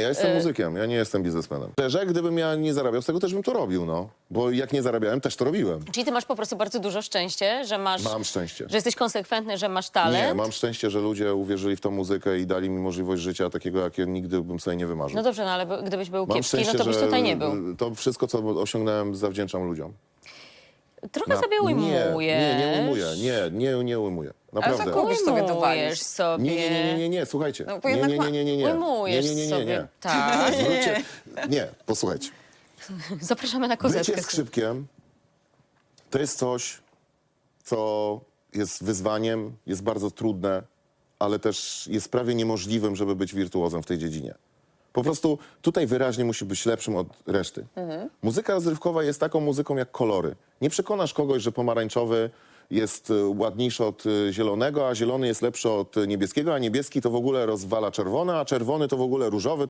ja jestem muzykiem, ja nie jestem biznesmenem. Szczerze, gdybym ja nie zarabiał z tego, też bym to robił, no. Bo jak nie zarabiałem, też to robiłem. Czyli ty masz po prostu bardzo dużo szczęście, że masz... Mam szczęście. Że jesteś konsekwentny, że masz talent. Nie, mam szczęście, że ludzie uwierzyli w tą muzykę i dali mi możliwość życia takiego, jakie nigdy bym sobie nie wymarzył. No dobrze, no ale by- gdybyś był Mam kiepski, no to byś tutaj nie był. To wszystko, co osiągnąłem, zawdzięczam ludziom. Trochę Na- sobie Nie, ujmujesz. nie, nie ujmuję. Nie, nie, nie ujmuję. Naprawdę. za Lubisz sobie Ujmujesz dowalić. sobie. Nie, nie, nie, nie, nie, nie, słuchajcie. No, bo nie, nie, nie, nie, nie, nie. Ujmujesz nie, nie, nie, nie, sobie. nie. Tak. Zwróćcie, nie, posłuchajcie. Zapraszamy na Bycie kozetkę. skrzypkiem to jest coś, co jest wyzwaniem, jest bardzo trudne, ale też jest prawie niemożliwym, żeby być wirtuozem w tej dziedzinie. Po prostu tutaj wyraźnie musi być lepszym od reszty. Muzyka rozrywkowa jest taką muzyką jak kolory. Nie przekonasz kogoś, że pomarańczowy jest y, ładniejszy od y, zielonego, a zielony jest lepszy od niebieskiego, a niebieski to w ogóle rozwala czerwony, a czerwony to w ogóle różowy,